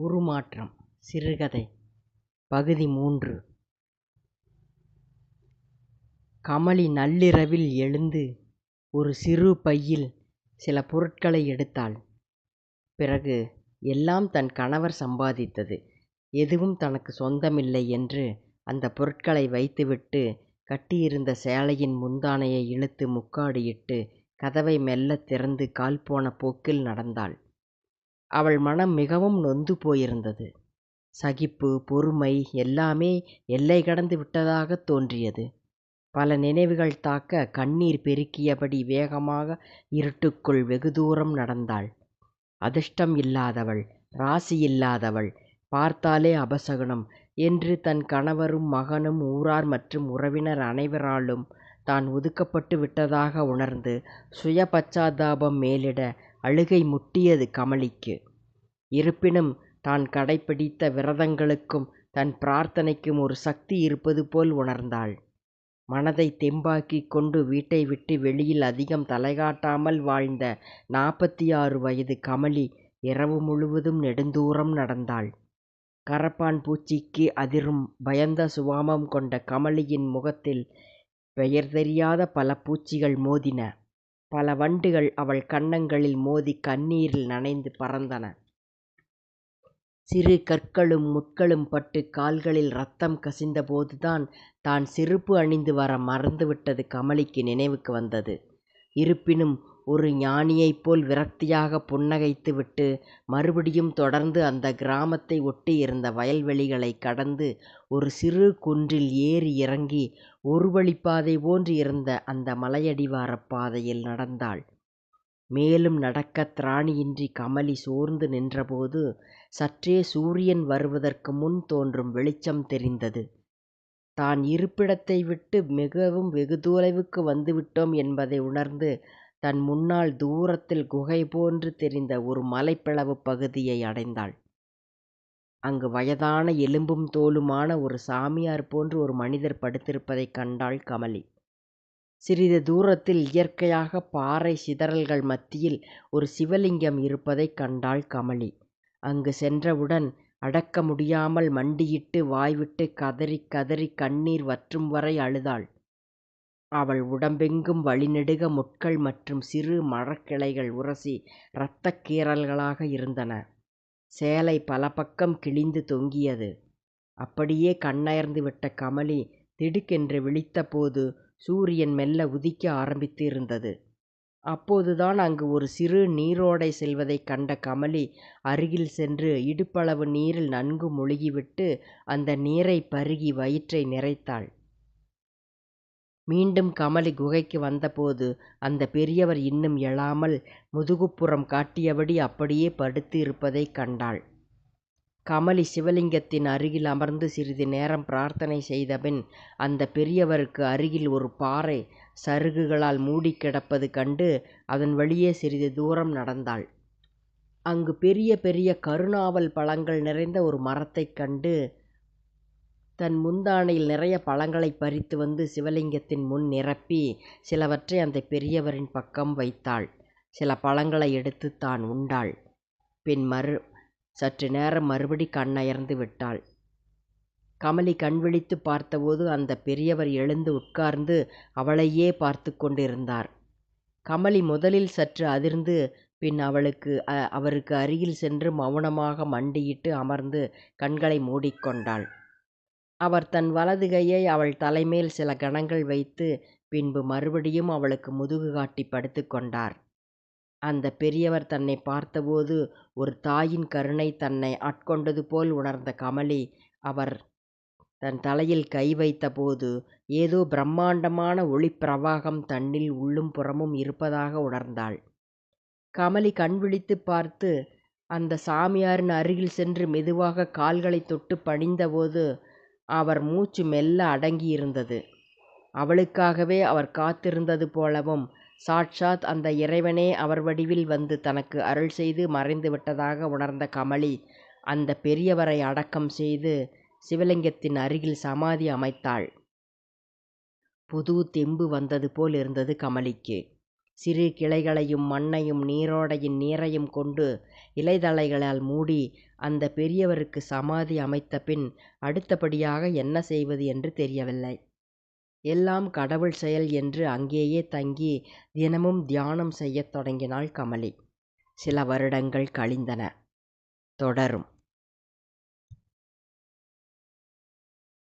உருமாற்றம் சிறுகதை பகுதி மூன்று கமலி நள்ளிரவில் எழுந்து ஒரு சிறு பையில் சில பொருட்களை எடுத்தாள். பிறகு எல்லாம் தன் கணவர் சம்பாதித்தது. எதுவும் தனக்கு சொந்தமில்லை என்று அந்த பொருட்களை வைத்துவிட்டு கட்டியிருந்த சேலையின் முந்தானையை இழுத்து முக்காடியிட்டு கதவை மெல்ல திறந்து கால் போன போக்கில் நடந்தாள். அவள் மனம் மிகவும் நொந்து போயிருந்தது. சகிப்பு, பொறுமை எல்லாமே எல்லை கடந்து விட்டதாகத் தோன்றியது. பல நினைவுகள் தாக்க கண்ணீர் பெருக்கியபடி வேகமாக இருட்டுக்குள் வெகு தூரம் நடந்தாள். அதிர்ஷ்டம் இல்லாதவள், ராசி இல்லாதவள் பார்த்தாலே அபசகுனம் என்று தன் கணவரும் மகனும் ஊரார் மற்றும் உறவினர் அனைவராலும் தான் ஒதுக்கப்பட்டு விட்டதாக உணர்ந்து சுய பச்சாத்தாபம் மேலிட அழுகை முட்டியது கமலிக்கு. இருப்பினும் தான் கடைப்பிடித்த விரதங்களுக்கும் தன் பிரார்த்தனைக்கும் ஒரு சக்தி இருப்பது போல் உணர்ந்தாள். மனதைத் தெம்பாக்கிக் கொண்டு வீட்டை விட்டு வெளியில் அதிகம் தலைகாட்டாமல் வாழ்ந்த நாற்பத்தாறு வயது கமலி இரவு முழுவதும் நெடுந்தூரம் நடந்தாள். கரப்பான் பூச்சிக்கு அதிரும் பயந்த சுபாவம் கொண்ட கமலியின் முகத்தில் பெயர் தெரியாத பல பூச்சிகள் மோதின. பல வண்டுகள் அவள் கன்னங்களில் மோதிக் கண்ணீரில் நனைந்து பறந்தன. சிறு கற்களும் முட்களும் பட்டுக் கால்களில் ரத்தம் கசிந்தபோதுதான் தான் செருப்பு அணிந்து வர மறந்துவிட்டது கமலிக்கு நினைவுக்கு வந்தது. இருப்பினும் ஒரு ஞானியைப் போல் விரக்தியாகப் புன்னகைத்துவிட்டு மறுபடியும் தொடர்ந்து அந்த கிராமத்தை ஒட்டியிருந்த வயல்வெளிகளைக் கடந்து ஒரு சிறு குன்றில் ஏறி இறங்கி ஒரு வழிப்பாதை போன்று இருந்த அந்த மலையடிவாரப் பாதையில் நடந்தாள். மேலும் நடக்கத் திராணியின்றி கமலி சோர்ந்து நின்றபோது சற்றே சூரியன் வருவதற்கு முன் தோன்றும் வெளிச்சம் தெரிந்தது. தான் இருப்பிடத்தை விட்டு மிகவும் வெகுதொலைவுக்கு வந்துவிட்டோம் என்பதை உணர்ந்து தன் முன்னால் தூரத்தில் குகை போன்று தெரிந்த ஒரு மலைப்பிளவுப் பகுதியை அடைந்தாள். அங்கு வயதான எலும்பும் தோலுமான ஒரு சாமியார் போன்று ஒரு மனிதர் படுத்திருப்பதைக் கண்டாள் கமலி. சிறிது தூரத்தில் இயற்கையாக பாறை சிதறல்கள் மத்தியில் ஒரு சிவலிங்கம் இருப்பதைக் கண்டாள் கமலி. அங்கு சென்றவுடன் அடக்க முடியாமல் மண்டியிட்டு வாய்விட்டுக் கதறிக் கதறிக் கண்ணீர் வற்றும் வரை அழுதாள். அவள் உடம்பெங்கும் வழிநெடுக முட்கள் மற்றும் சிறு மரக்கிளைகள் உரசி இரத்தக் கீறல்களாக இருந்தன. சேலை பல பக்கம் கிழிந்து தொங்கியது. அப்படியே கண்ணயர்ந்து விட்ட கமலி திடுக்கென்று விழித்தபோது சூரியன் மெல்ல உதிக்க ஆரம்பித்து இருந்தது. அப்போதுதான் அங்கு ஒரு சிறு நீரோடை செல்வதைக் கண்ட கமலி அருகில் சென்று இடுப்பளவு நீரில் நன்கு முழுகிவிட்டு அந்த நீரைப் பருகி வயிற்றை நிறைத்தாள். மீண்டும் கமலி குகைக்கு வந்தபோது அந்த பெரியவர் இன்னும் எழாமல் முதுகுப்புறம் காட்டியபடி அப்படியே படுத்து இருப்பதைக் கண்டாள். கமலி சிவலிங்கத்தின் அருகில் அமர்ந்து சிறிது நேரம் பிரார்த்தனை செய்தபின் அந்தப் பெரியவருக்கு அருகில் ஒரு பாறை சருகுகளால் மூடிக் கிடப்பது கண்டு அதன் வழியே சிறிது தூரம் நடந்தாள். அங்கு பெரிய பெரிய கருநாவல் பழங்கள் நிறைந்த ஒரு மரத்தைக் கண்டு தன் முந்தானையில் நிறைய பழங்களைப் பறித்து வந்து சிவலிங்கத்தின் முன் நிரப்பி சிலவற்றை அந்தப் பெரியவரின் பக்கம் வைத்தாள். சில பழங்களை எடுத்துத் தான் உண்டாள். பின் சற்று நேரம் மறுபடி கண்ணயர்ந்து விட்டாள். கமலி கண்விழித்துப் பார்த்தபோது அந்தப் பெரியவர் எழுந்து உட்கார்ந்து அவளையே பார்த்து கொண்டிருந்தார். கமலி முதலில் சற்று அதிர்ந்து பின் அவளுக்கு அவருக்கு அருகில் சென்று மௌனமாக மண்டியிட்டு அமர்ந்து கண்களை மூடிக்கொண்டாள். அவர் தன் வலது கையை அவள் தலைமேல் சில கணங்கள் வைத்து பின்பு மறுபடியும் அவளுக்கு முதுகு காட்டிப் படுத்துக்கொண்டார் அந்தப் பெரியவர் தன்னைப் பார்த்தபோது ஒரு தாயின் கருணை தன்னை ஆட்கொண்டது போல் உணர்ந்த கமலி அவர் தன் தலையில் கை வைத்தபோது ஏதோ பிரம்மாண்டமான ஒளிப் பிரவாகம் தன்னில் உள்ளும் புறமும் இருப்பதாக உணர்ந்தாள். கமலி கண்விழித்துப் பார்த்து அந்த சாமியாரின் அருகில் சென்று மெதுவாகக் கால்களைத் தொட்டுப் பணிந்தபோது அவர் மூச்சு மெல்ல அடங்கியிருந்தது. அவளுக்காகவே அவர் காத்திருந்தது போலவும் சாட்சாத் அந்த இறைவனே அவர் வடிவில் வந்து தனக்கு அருள் செய்து மறைந்து விட்டதாக உணர்ந்த கமலி அந்தப் பெரியவரை அடக்கம் செய்து சிவலிங்கத்தின் அருகில் சமாதி அமைத்தாள். புது தெம்பு வந்தது போல் இருந்தது கமலிக்கு. சிறு கிளைகளையும் மண்ணையும் நீரோடையின் நீரையும் கொண்டு இலைதழைகளால் மூடி அந்த பெரியவருக்கு சமாதி அமைத்த பின் அடுத்தபடியாக என்ன செய்வது என்று தெரியவில்லை. எல்லாம் கடவுள் செயல் என்று அங்கேயே தங்கி தினமும் தியானம் செய்யத் தொடங்கினாள் கமலி. சில வருடங்கள் கழிந்தன. தொடரும்.